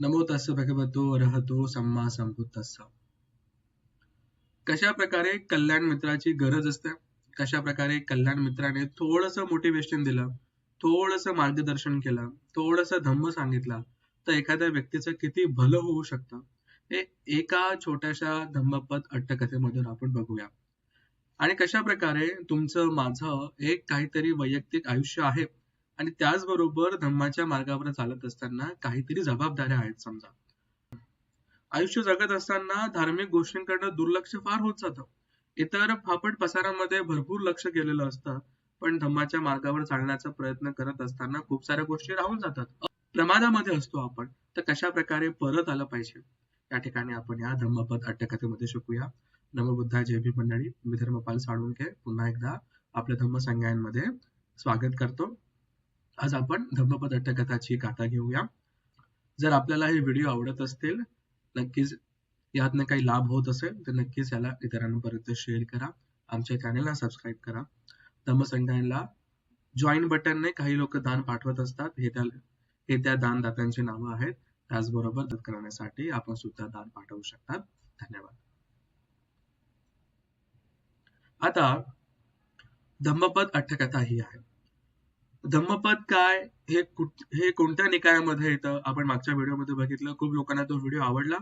नमो तस् भगवतो रहतो सम्मा संबुद्धस्स कशा प्रकारे कल्याण मित्राची गरज असते? कशा प्रकारे कल्याण मित्राने थोडस मोटिवेशन दिलं थोडस मार्गदर्शन केलं थोडस धम्म सांगितला तर एखाद्या व्यक्तीचं किती भलं होऊ शकतं? हे एका छोट्याशा धम्मपद अट्टकथेमधून आपण बघूया. आणि कशा प्रकारे तुमचं माझं एक काहीतरी वैयक्तिक आयुष्य आहे आणि त्याचबरोबर धम्माच्या मार्गावर चालत असताना काहीतरी जबाबदाऱ्या आहेत समजा. आयुष्य जगत असताना धार्मिक गोष्टींकडे दुर्लक्ष फार होत जातं. इतर फापट पसारामध्ये भरपूर लक्ष केलेलं असतं पण धम्माच्या मार्गावर चालण्याचा प्रयत्न करत असताना खूप साऱ्या गोष्टी राहून जातात. प्रमादामध्ये असतो आपण तर कशा प्रकारे परत आलं पाहिजे? या ठिकाणी आपण या धम्मपद अट्टकथेमध्ये शिकूया. नमबुद्धा जय भी मंडळी. मी धर्मपाल साळुंके पुन्हा एकदा आपल्या धम्म संज्ञांमध्ये स्वागत करतो. आज आपण धम्मपद अट्टकथाची गाथा घेऊया. जर आपल्याला हे व्हिडिओ आवडत असतील नक्कीच यातनं काही लाभ होत असेल तर नक्कीच याला इतरांपर्यंत शेअर करा. आमच्या चॅनेलला सबस्क्राईब करा. धम्मसंघाला जॉईन बटनने काही लोक दान पाठवत असतात. हे त्या हे त्या दानदात्यांची नावं आहेत. त्याचबरोबर मदत करण्यासाठी आपण सुद्धा दान पाठवू शकतात. धन्यवाद. आता धम्मपद अठ्ठकथा ही आहे. धम्मपद काय हे हे कोणत्या निकायामध्ये येतं? आपण मागच्या व्हिडिओमध्ये बघितलं. खूप लोकांना तो व्हिडिओ आवडला.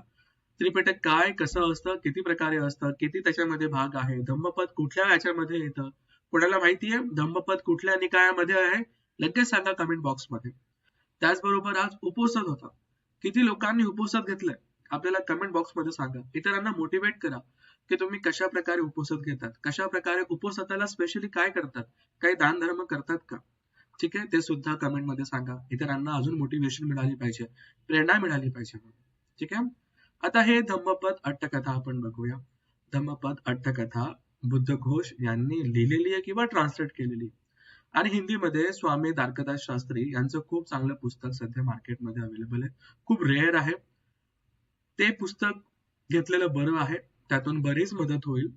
त्रिपिटक काय कसं असतं किती प्रकारे असतं किती त्याच्यामध्ये भाग आहे धम्मपद कुठल्या याच्यामध्ये येतं? कोणाला माहिती आहे धम्मपद कुठल्या निकायामध्ये आहे? लगेच सांगा कमेंट बॉक्समध्ये त्याचबरोबर आज उपोषण होता. किती लोकांनी उपोषण घेतलंय? आपल्याला कमेंट बॉक्समध्ये सांगा. इतरांना मोटिवेट करा की तुम्ही कशा प्रकारे उपोषण घेतात? कशा प्रकारे उपोसताला स्पेशली काय करतात? काही दान धर्म करतात का? ठीक आहे? ते सुद्धा कमेंटमध्ये सांगा. इतरांना अजून मोटिवेशन मिळाली पाहिजे. प्रेरणा मिळाली पाहिजे. ठीक आहे? आता हे धम्मपद अट्टकथा आपण बघूया. धम्मपद अट्टकथा बुद्ध घोष यांनी लिहिलेली आहे किंवा ट्रान्सलेट केलेली? आणि हिंदीमध्ये स्वामी दारकदास शास्त्री यांचं खूप चांगलं पुस्तक सध्या मार्केटमध्ये अवेलेबल आहे. खूप रेअर आहे. ते पुस्तक घेतलेलं बरं आहे. त्यातून बरीच मदत होईल.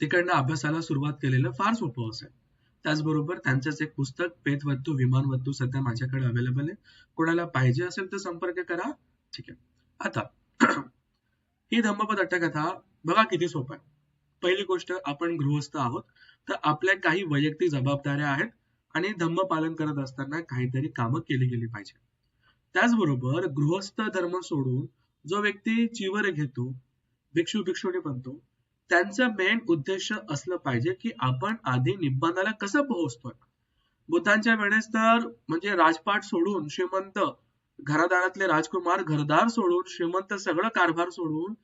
तिकडनं अभ्यासाला सुरुवात केलेलं फार सोपं असेल. त्याचबरोबर त्यांचंच एक पुस्तक पेतवत्तू विमानवत्तू सध्या माझ्याकडे अवेलेबल आहे. कोणाला पाहिजे असेल तर संपर्क करा. ठीक आहे. आता ही धम्मपद अट्टकथा बघा किती सोपं आहे. पहिली गोष्ट आपण गृहस्थ आहोत. तर आपल्या काही वैयक्तिक जबाबदाऱ्या आहेत आणि धम्म पालन करत असताना काहीतरी कामं केली गेली पाहिजे. त्याचबरोबर गृहस्थ धर्म सोडून जो व्यक्ती चिवर घेतो भिक्षू भिक्षुणी बनतो त्यांचं मेन उद्देश असलं पाहिजे की आपण आधी निब्बानाला कसं पोहोचतोय. बुद्धांच्या वेळेस तर म्हणजे राजपाट सोडून श्रीमंत घरादारातले राजकुमार घरदार सोडून श्रीमंत सगळं कारभार सोडून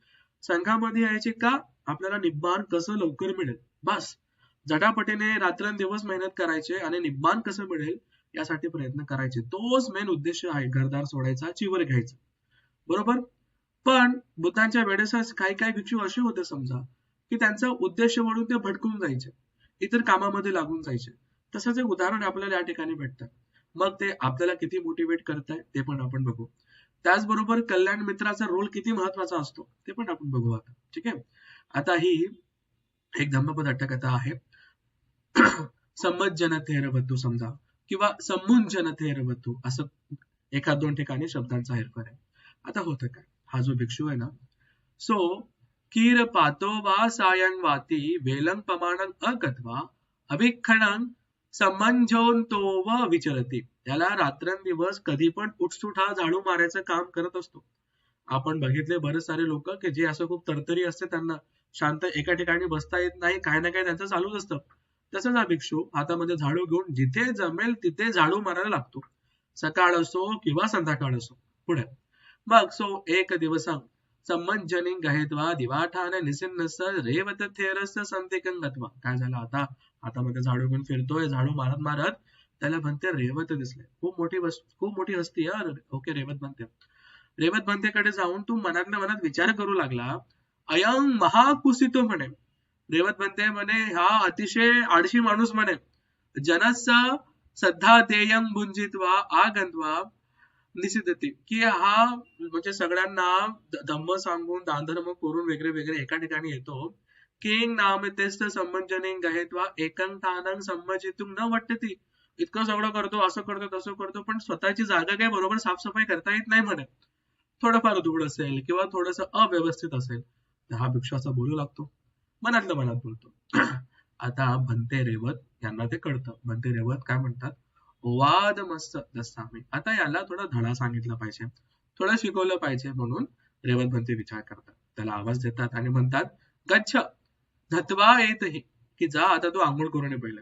संघामध्ये यायचे का? आपल्याला निब्बान कसं लवकर मिळेल? बस. झटापटीने रात्रंदिवस मेहनत करायचे आणि निब्बान कसं मिळेल यासाठी प्रयत्न करायचे. तोच मेन उद्देश आहे घरदार सोडायचा चिवर घ्यायचा. बरोबर? पण बुद्धांच्या वेळेसच काही काही भिक्षू असे होते समजा. की त्यांचा उद्देश म्हणून ते भटकून जायचे. इतर कामामध्ये लागून जायचे. तसंच एक उदाहरण आपल्याला या ठिकाणी भेटतं. मग ते आपल्याला किती मोटिवेट करताय ते पण आपण बघू. त्याचबरोबर कल्याण मित्राचा रोल किती महत्त्वाचा असतो ते पण आपण बघू आता. ठीक आहे? आता ही एक धम्मपद अट्टकथा आहे. संमज्जन थेरवतू समजा किंवा समुंजन थेरवतू असं एखाद दोन ठिकाणी शब्दांचा हेरफेर आहे. आता होतं काय? हा जो भिक्षू आहे ना सो कीर पातो वा सायन वाती वेलं पमानं अकत्वा अभिक्षणं समंजोन व विचरती. त्याला रात्रंदिवस कधी पण उठसुठा झाडू मारायचं काम करत असतो. आपण बघितले बरेच सारे लोक की जे असं खूप तरतरी असते त्यांना. शांत एका ठिकाणी बसता येत नाही काही ना काही त्यांचं चालूच असतं. तसंच हा भिक्षू हातामध्ये झाडू घेऊन जिथे जमेल तिथे झाडू मारायला लागतो. सकाळ असो किंवा संध्याकाळ असो. पुढे. मग सो एक दिवस संमज्जनिंग गहेत्वा दिवाठान निसिन्नस रेवत थेरस संतिकंगत्वा काय झालं आता? हातामध्ये झाडू घेऊन फिरतोय झाडू मारत मारत त्याला म्हणते रेवत दिसले. खूप मोठी खूप मोठी हस्ती यार ओके रेवत म्हणते रेवत बनतेकडे जाऊन तू मनातल्या मनात विचार करू लागला. अयंग महाकुसितो म्हणे. रेवत बनते म्हणे हा अतिशय आळशी माणूस म्हणे. जनस सद्धा देयंग भुंजित्वा आगंत्वा निश्चित येते की हा म्हणजे सगळ्यांना धम्म सांगून दानधर्म करून वेगळे वेगळे एका ठिकाणी येतो. किंग नाम तेस्त संबंजनिंग गहेत्वा एकंग ठानंग संमजितुंग न वाटते इतकं सगळं करतो असं करतो तसं करतो पण स्वतःची जागा काय बरोबर साफसफाई करता येत नाही म्हणे थोडंफार धूळ असेल किंवा थोडस अव्यवस्थित असेल तर हा भिक्षू असा बोलू लागतो. मनातलं मनात बोलतो. आता भंते रेवत यांना ते कळतं. भंते रेवत काय म्हणतात? वाद मस्त दस्तामी आता याला थोडा धडा सांगितला पाहिजे. थोडं शिकवलं पाहिजे म्हणून रेवत भंते विचार करतात. त्याला आवाज देतात आणि म्हणतात गच्छ धतवा येतही की जा आता तो आंघोळ करून पहिले.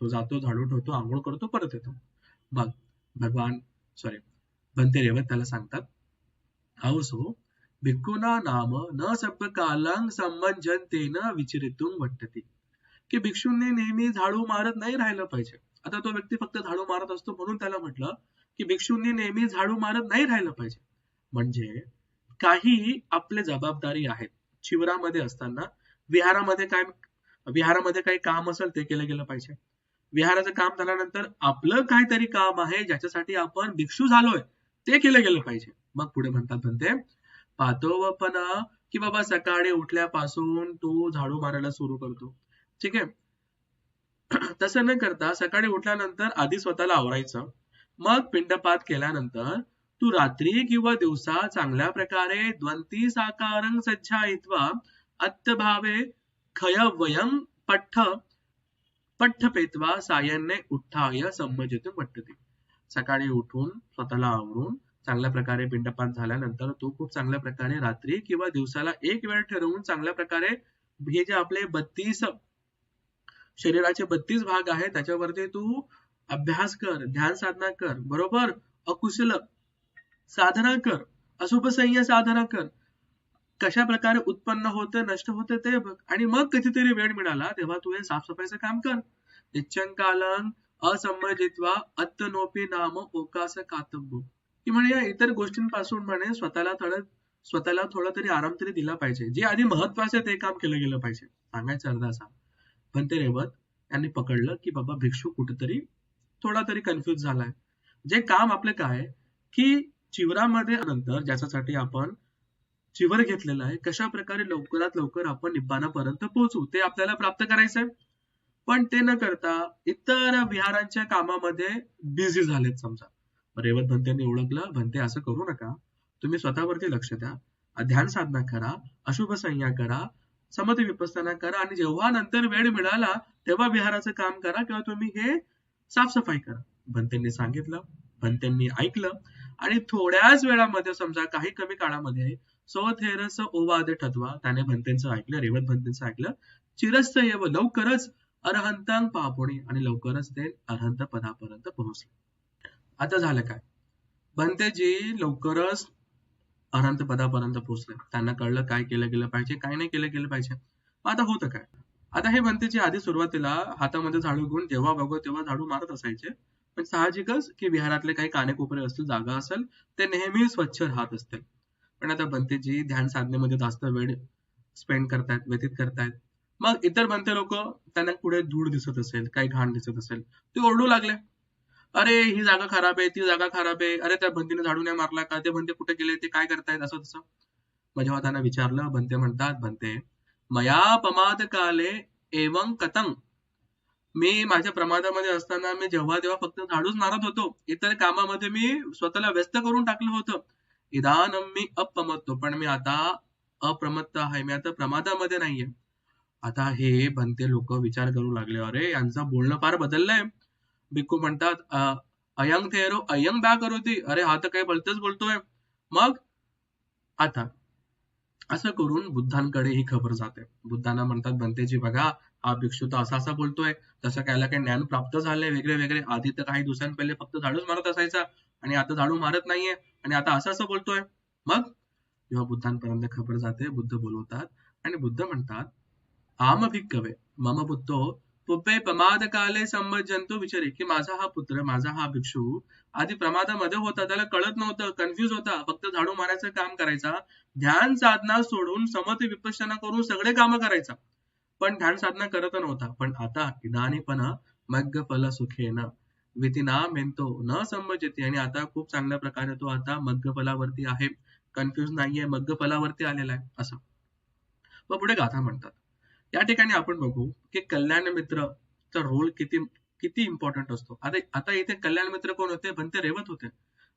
तो जातो झाडू ठेवतो आंघोळ करतो परत येतो. मग भगवान सॉरी भंते रेवत त्याला सांगतात हौसो भिक्खुना नाम न सब कालं संबंजनतेन विचरितून वट्टती. की भिक्षूंनी नेहमी झाडू मारत नाही राहिलं पाहिजे. आता तो व्यक्ती फक्त झाडू मारत असतो म्हणून त्याला म्हटलं की भिक्षूंनी नेहमी झाडू मारत नाही राहिलं पाहिजे. म्हणजे काही आपले जबाबदारी आहेत. शिवरामध्ये असताना विहारामध्ये काय विहारामध्ये काही काम असेल ते केलं गेलं पाहिजे. विहाराचं काम झाल्यानंतर आपलं काहीतरी काम आहे ज्याच्यासाठी आपण भिक्षू झालोय ते केलं गेलं पाहिजे. मग पुढे म्हणतात म्हणते पातोवपणा की बाबा सकाळी उठल्यापासून तो झाडू मारायला सुरू करतो. ठीक आहे? तसं न करता सकाळी उठल्यानंतर आधी स्वतःला आवरायचं. मग पिंडपात केल्यानंतर तू रात्री किंवा दिवसा चांगल्या प्रकारे द्वंती साकारं सज्जायित्वा अत्यभावे खय वयम पठ्ठ पठ्ठपेत्वा सायन्ने उठ्ठाय संमजित पट्टते सकाळी उठून स्वतःला आवरून चांगल्या प्रकारे पिंडपात झाल्यानंतर तू खूप चांगल्या प्रकारे रात्री किंवा दिवसाला एक वेळ ठरवून चांगल्या प्रकारे हे जे आपले बत्तीस शरीराचे बत्तीस भाग आहेत त्याच्यावरती तू अभ्यास कर ध्यान साधना कर बरोबर? अकुशल साधना कर अशुभ संय साधना कर. कशा प्रकारे उत्पन्न होते नष्ट होते ते बघ. आणि मग कधीतरी वेळ मिळाला तेव्हा तू हे साफसफाईचं काम कर. निश्चंकालन असंमजित्वा अत्तनोपी नाम ओकास कातब्बो की म्हणे या इतर गोष्टींपासून म्हणे स्वतःला थोडं स्वतःला थोडा तरी आराम तरी दिला पाहिजे. जे आधी महत्त्वाचे ते काम केलं गेलं पाहिजे. सांगायचं अर्धा असा. पण ते रेवत यांनी पकडलं की बाबा भिक्षू कुठेतरी थोडा तरी कन्फ्युज झालाय. जे काम आपले काय की चिवरामध्ये नंतर ज्याच्यासाठी आपण चिवर घेतलेलं आहे कशा प्रकारे लवकरात लवकर आपण निब्बाणापर्यंत पोहोचू ते आपल्याला प्राप्त करायचंय. पण ते न करता इतर विहारांच्या कामामध्ये बिझी झालेत समजा. रेवत भंत्यांनी ओळखलं भंते असं करू नका. तुम्ही स्वतःवरती लक्ष द्या. ध्यान साधना करा अशुभ संज्ञा करा समत विपස්සना करा आणि जेव्हा नंतर वेळ मिळाला तेव्हा विहाराचं काम करा किंवा तुम्ही हे साफसफाई करा. भंतेंनी सांगितलं भंतेंनी ऐकलं आणि थोड्याच वेळामध्ये समजा काही कमी काळामध्ये स्वथेरस ओवादे ठतवा. त्याने भंतेंचं ऐकलं रेवत भंतेंचं ऐकलं. चिरस्त येव लवकरच अरहंतांग पापोणी आणि लवकरच ते अरहंत पदापर्यंत पोहोचले. आता झालं काय? भंतेजी लवकरच अनंत पदापर्यंत पोहोचले. त्यांना कळलं काय केलं गेलं पाहिजे काय नाही केलं गेलं पाहिजे. आता होतं काय? आता हे भंतेजी आधी सुरुवातीला हातामध्ये झाडू घेऊन जेव्हा बघू तेव्हा झाडू मारत असायचे. पण साहजिकच की विहारातले काही कानेकोपरे असतील जागा असेल ते नेहमी स्वच्छ राहत असतील. पण आता भंतेजी ध्यान साधनेमध्ये जास्त वेळ स्पेंड करतायत व्यतीत करतायत. मग इतर बनते लोक त्यांना पुढे धूळ दिसत असेल काही घाण दिसत असेल ते ओरडू लागले. अरे ही जागा खराब आहे ती जागा खराब आहे. अरे त्या भंतीने झाडू नाही मारला का? ते भंते कुठे गेले? ते काय करतायत? असं तसं. मग जेव्हा त्यांना विचारलं भंते म्हणतात भंते मया पमाद काले एवं कतंग. मी माझ्या प्रमादामध्ये असताना मी जेव्हा तेव्हा फक्त झाडूच मारत होतो. इतर कामामध्ये मी स्वतःला व्यस्त करून टाकलं होतं. इदानम मी अपमत्तो पण मी आता अप्रमत्त आहे. मी आता प्रमादामध्ये नाहीये. आता हे भंते लोक विचार करू लागले. अरे यांचं बोलणं फार बदललंय. भिक्खू म्हणतात अयंग थेरो अयंग बॅ होती अरे हा तर काही बोलतच बोलतोय. मग आता असं करून बुद्धांकडे ही खबर जाते. बुद्धांना म्हणतात बनतेजी बघा हा भिक्षू तर असा असा बोलतोय. तसं कायला काही ज्ञान प्राप्त झालंय? वेगळे वेगळे आधी तर काही दिवसांपहिले पहिले फक्त झाडूच मारत असायचा. आणि आता झाडू मारत नाहीये. आणि आता असं असं बोलतोय. मग जेव्हा बुद्धांपर्यंत खबर जाते बुद्ध बोलवतात. आणि बुद्ध म्हणतात आम भिक्कवे मम बुद्धो पुपे प्रमाद काले जंतू विचारे की माझा हा पुत्र माझा हा भिक्षू आधी प्रमादामध्ये होता त्याला कळत नव्हतं कन्फ्युज होता फक्त झाडू मारायचं काम करायचा ध्यान साधना सोडून समती विपश्यना करून सगळे काम करायचा. पण ध्यान साधना करत नव्हता पण आता इदानीपण मग्ग फल सुखेन वितीना मेंतो न संबजिती आणि आता खूप चांगल्या प्रकारे तो आता मग्ग फलावरती आहे. कन्फ्युज नाहीये मग्ग फलावरती आलेला आहे असं. मग पुढे गाथा म्हणतात. या ठिकाणी आपण बघू की कल्याण मित्रचा रोल किती किती इम्पॉर्टंट असतो. आता आता इथे कल्याण मित्र कोण होते? बनते रेवत होते.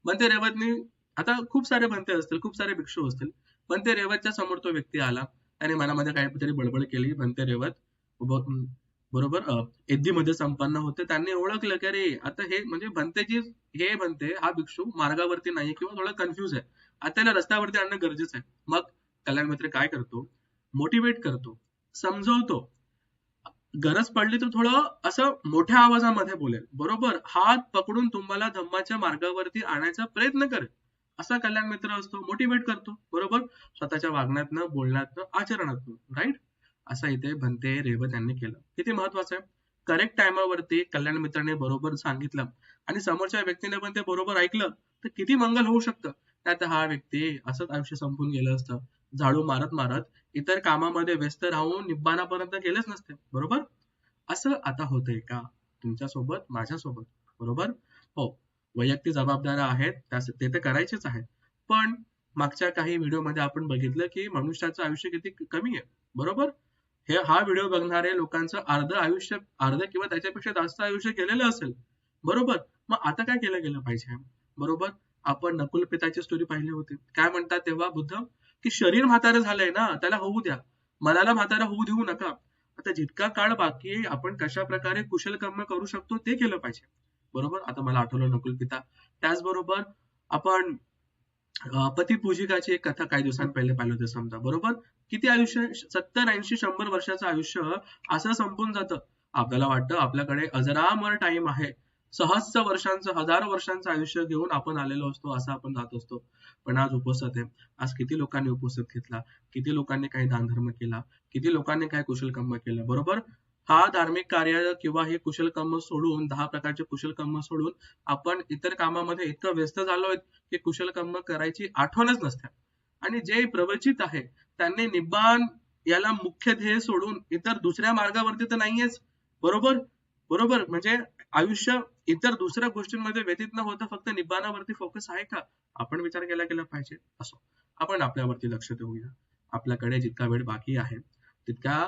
बनते रेवतनी आता खूप सारे बनते असतील खूप सारे भिक्षू असतील. बनते रेवतच्या समोर तो व्यक्ती आला त्याने मनामध्ये काहीतरी बडबड केली. बनते रेवत बरोबर मध्ये संपन्न होते. त्यांनी ओळखलं की अरे आता हे म्हणजे बनतेची हे बनते हा भिक्षू मार्गावरती नाही किंवा थोडा कन्फ्युज आहे. आता त्याला रस्त्यावरती आणणं गरजेचं आहे. मग कल्याण मित्र काय करतो? मोटिवेट करतो. समजवतो. गरज पडली तर थोडं असं मोठ्या आवाजामध्ये बोलेल. बरोबर? हात पकडून तुम्हाला धम्माच्या मार्गावरती आणायचा प्रयत्न करेल. असा कल्याण मित्र असतो मोटिवेट करतो. बरोबर? स्वतःच्या वागण्यातनं बोलण्यातनं आचरणातनं. राईट असं इथे भंते रेवत यांनी केलं. किती महत्वाचं आहे? करेक्ट टायमावरती कल्याण मित्राने बरोबर सांगितलं. आणि समोरच्या व्यक्तीने पण ते बरोबर ऐकलं. तर किती मंगल होऊ शकतं? त्यात हा व्यक्ती असंच आयुष्य संपून गेलं असतं. झाडू मारत मारत इतर कामामध्ये व्यस्त राहून निब्बाणापर्यंत गेलेच नसते. बरोबर? असं आता होतंय का? तुमच्यासोबत माझ्यासोबत. बरोबर? हो. वैयक्तिक जबाबदाऱ्या आहेत ते तर करायचेच आहेत. पण मागच्या काही व्हिडिओमध्ये आपण बघितलं की मनुष्याचं आयुष्य किती कमी आहे. बरोबर? हे हा व्हिडिओ बघणारे लोकांचं अर्ध आयुष्य अर्ध किंवा त्याच्यापेक्षा जास्त आयुष्य केलेलं असेल. बरोबर? मग आता काय केलं गेलं पाहिजे? बरोबर? आपण नकुल पिताची स्टोरी पाहिली होती. काय म्हणतात तेव्हा बुद्ध? की शरीर म्हातारं झालंय ना त्याला होऊ द्या. मनाला म्हातारा होऊ देऊ नका. आता जितका काळ बाकी आहे आपण कशा प्रकारे कुशल कर्म करू शकतो ते केलं पाहिजे. बरोबर? आता मला आठवलं नकुल पिता. त्याचबरोबर आपण पती पूजिकाची एक कथा काही दिवसांनी पहिले पाहिलं होतं समजा. बरोबर? किती आयुष्य सत्तर ऐंशी शंभर वर्षाचं आयुष्य असं संपून जातं. आपल्याला वाटतं आपल्याकडे अजरामर टाइम आहे. सहस्र वर्षांचं हजारो वर्षांचं आयुष्य घेऊन आपण आलेलो असतो असं आपण जात असतो. पण आज उपसत आहे. आज किती लोकांनी उपसत घेतला? किती लोकांनी काही दानधर्म केला? किती लोकांनी काय कुशल कर्म केलं? बरोबर? हा धार्मिक कार्य किंवा हे कुशल कर्म सोडून दहा प्रकारचे कुशल कर्म सोडून आपण इतर कामामध्ये इतकं व्यस्त झालोय की कुशल कर्म करायची आठवणच नसते. आणि जे प्रवचित आहे त्यांनी निबान याला मुख्य ध्येय सोडून इतर दुसऱ्या मार्गावरती तर नाहीयेच. बरोबर? बरोबर? म्हणजे आयुष्य इतर दुसऱ्या गोष्टींमध्ये व्यतीत न होता फक्त निब्बाणावरती फोकस आहे का? आपण विचार केला गेला पाहिजे. असो. आपण आपल्यावरती लक्ष देऊया. आपल्याकडे जितका वेळ बाकी आहे तितक्या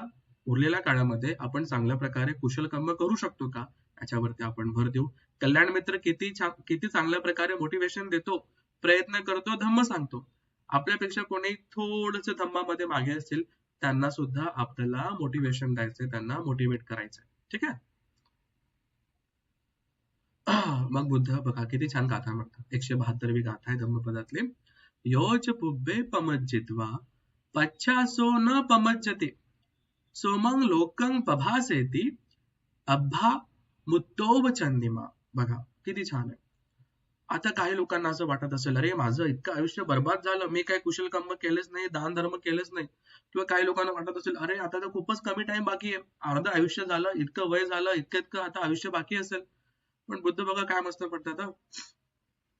उरलेल्या काळामध्ये आपण चांगल्या प्रकारे कुशल कर्म करू शकतो का? याच्यावरती आपण भर देऊ. कल्याण मित्र किती किती चांगल्या प्रकारे मोटिवेशन देतो प्रयत्न करतो धम्म सांगतो. आपल्यापेक्षा कोणी थोडस धम्मामध्ये मागे असतील त्यांना सुद्धा आपल्याला मोटिवेशन द्यायचंय त्यांना मोटिवेट करायचंय. ठीक आहे? मग बुद्ध बघा किती छान गाथा म्हणतात. एकशे बहात्तरवी गाथा आहे धम्मपदातली योच पुब्बे पमज्जित्वा पच्छासो न पमज्जते. सोमंग लोकंग पभासेती अभ्भा मुत्तोव चंदिमा बघा किती छान आहे. आता काही लोकांना असं वाटत असेल अरे माझं इतकं आयुष्य बर्बाद झालं मी काही कुशल कर्म केलेच नाही दान धर्म केलेच नाही. किंवा काही लोकांना वाटत असेल अरे आता तर खूपच कमी टाइम बाकी आहे. अर्ध आयुष्य झालं इतकं वय झालं इतकं इतकं आता आयुष्य बाकी असेल. पण बुद्ध बघा काय मस्त म्हणतात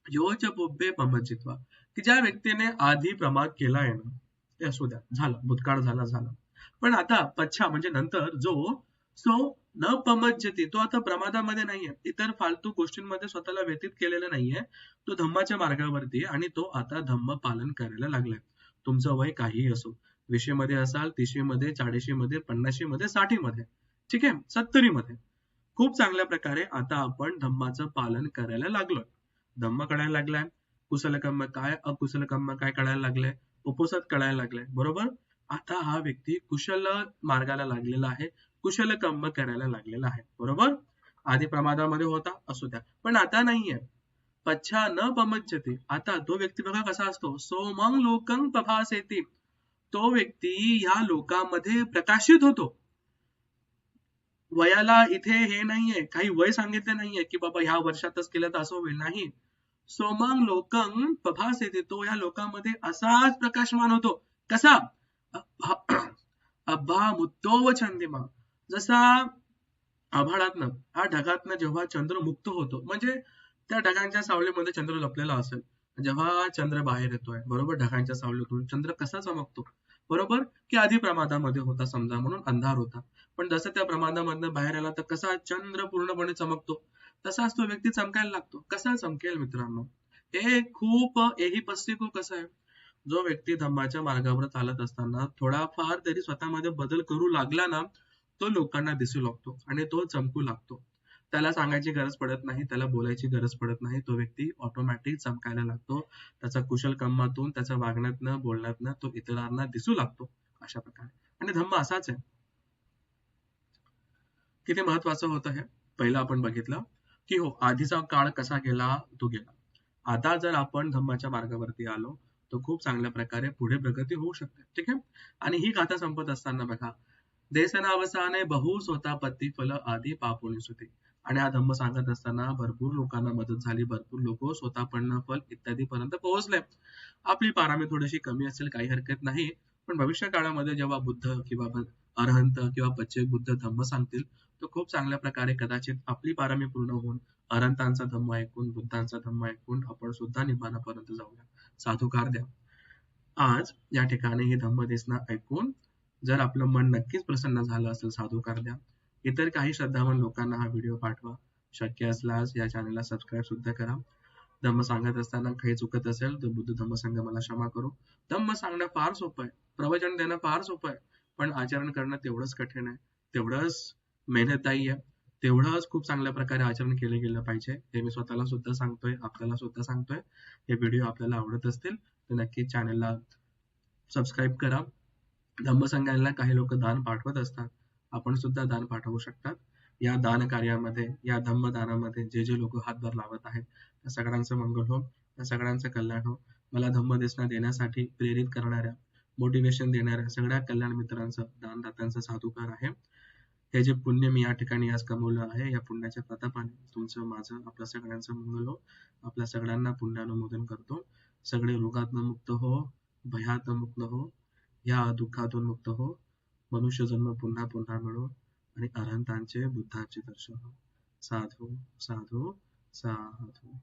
योच पुब्बे पमजित्वा की ज्या व्यक्तीने आधी प्रमाद केला आहे ना ते असू द्या झालं भूतकाळ झाला झाला. पण आता पच्छा म्हणजे नंतर जो सो न पमज्जती तो आता प्रमादामध्ये नाहीये. इतर फालतू गोष्टींमध्ये स्वतःला व्यतीत केलेला नाहीये. तो धम्माच्या मार्गावरती आणि तो आता धम्म पालन करायला लागलाय. तुमचं वय काहीही असो विशेमध्ये असाल तीसशे मध्ये चाळीशी मध्ये पन्नाशी मध्ये साठी मध्ये ठीक आहे सत्तरी मध्ये खूप चांगल्या प्रकारे आता आपण धम्माचं पालन करायला लागलोय. धम्म कळायला लागलाय. कुशल कर्म काय अकुशल कर्म काय कळायला लागलंय? उपसत कळायला लागलाय. बरोबर? आता हा व्यक्ती कुशल मार्गाला लागलेला आहे. कुशल कर्म करायला लागलेला आहे. बरोबर? आधी प्रमादामध्ये होता असू द्या. पण आता नाहीये. पच्छा न पमज्जते. आता तो व्यक्ती बघा कसा असतो. सोमंग लोकंग प्रभासेती. तो व्यक्ती ह्या लोकांमध्ये प्रकाशित होतो. वयाला इथे हे नाहीये काही वय सांगितले नाहीये की बाबा ह्या वर्षातच केलं तर असं होईल. नाही. सो मग सोमंग प्रभास येते तो या लोकांमध्ये असाच प्रकाशमान होतो. कसा? अभा मुद्दो व चंदिमा जसा आभाळातनं हा ढगातनं जेव्हा चंद्र मुक्त होतो म्हणजे त्या ढगांच्या सावलीमध्ये चंद्र लपलेला असेल. जेव्हा चंद्र बाहेर येतोय बरोबर? ढगांच्या सावलीतून चंद्र कसा चमकतो? बरोबर? की आधी प्रमादामध्ये होता समजा म्हणून अंधार होता. पण जसं त्या प्रमादामधनं बाहेर आला तर कसा चंद्र पूर्णपणे चमकतो. तसाच तो व्यक्ती चमकायला लागतो. कसा चमकेल मित्रांनो? हे खूप एही पस्ती खूप कसं आहे? जो व्यक्ती धम्माच्या मार्गावर चालत असताना थोडाफार तरी स्वतःमध्ये बदल करू लागला ना तो लोकांना दिसू लागतो आणि तो चमकू लागतो. त्याला सांगायची गरज पडत नाही त्याला बोलायची गरज पडत नाही. तो व्यक्ती ऑटोमॅटिक चमकायला लागतो. त्याचा कुशल कर्मातून त्याच्या वागण्यातनं बोलण्यातनं तो इतरांना दिसू लागतो अशा प्रकारे. आणि धम्म असाच आहे. किती महत्वाचं होतं हे? पहिलं आपण बघितलं की हो आधीचा काळ कसा गेला तो गेला. आता जर आपण धम्माच्या मार्गावरती आलो तर खूप चांगल्या प्रकारे पुढे प्रगती होऊ शकते. ठीक आहे? आणि ही गाथा संपत असताना बघा देसना अवसाने बहु स्वतः पती फल आधी पापुणी सुती आणि हा धम्म सांगत असताना भरपूर लोकांना मदत झाली भरपूर लोक स्वतः पडणं फल इत्यादी पर्यंत पोहोचले. आपली पारामी थोडीशी कमी असेल काही हरकत नाही. पण भविष्य काळामध्ये जेव्हा बुद्ध किंवा अरहंत किंवा पच्चे बुद्ध धम्म सांगतील तर खूप चांगल्या प्रकारे कदाचित आपली पारामी पूर्ण होऊन अरहंतांचा धम्म ऐकून बुद्धांचा धम्म ऐकून आपण सुद्धा निबाणापर्यंत जाऊया. साधुकार द्या. आज या ठिकाणी हे धम्म देसना ऐकून जर आपलं मन नक्कीच प्रसन्न झालं असेल साधूकार द्या. इतर काही श्रद्धावान लोकांना हा व्हिडिओ पाठवा. शक्य असल्यास या चॅनलला सबस्क्राईब सुद्धा करा. धम्म सांगत असताना काही चुकत असेल तर बुद्ध धम्म संघ मला क्षमा करू. धम्म सांगणं फार सोपं आहे. प्रवचन देणं फार सोपं आहे. पण आचरण करणं तेवढंच कठीण आहे. तेवढंच मेहनतदायी आहे. तेवढंच खूप चांगल्या प्रकारे आचरण केलं गेलं पाहिजे. हे मी स्वतःला सुद्धा सांगतोय आपल्याला सुद्धा सांगतोय. हे व्हिडिओ आपल्याला आवडत असतील तर नक्की चॅनलला सबस्क्राईब करा. धम्मसंघाला काही लोक दान पाठवत असतात. आपण सुद्धा दान पाठवू शकतात. या दान कार्यामध्ये या धम्मदानामध्ये जे जे लोक हातभार लावत आहेत त्या सगळ्यांचं मंगल हो त्या सगळ्यांचं कल्याण हो. मला धम्मदेशना देण्यासाठी प्रेरित करणाऱ्या मोटिवेशन देणाऱ्या सगळ्या कल्याण मित्रांचं दानदात्यांचा साधुकार आहे. हे जे पुण्य मी या ठिकाणी आज कमवलं आहे या पुण्याच्या प्रतापाने तुमचं माझं आपल्या सगळ्यांचं मंगल हो. आपल्या सगळ्यांना पुण्यानुमोदन करतो. सगळे रोगातनं मुक्त हो भयात मुक्त हो या दुःखातून मुक्त हो. मनुष्य जन्म पुन्हा पुन्हा मिळो आणि अरहंतांचे बुद्धांचे दर्शन हो. साधू साधू साधू.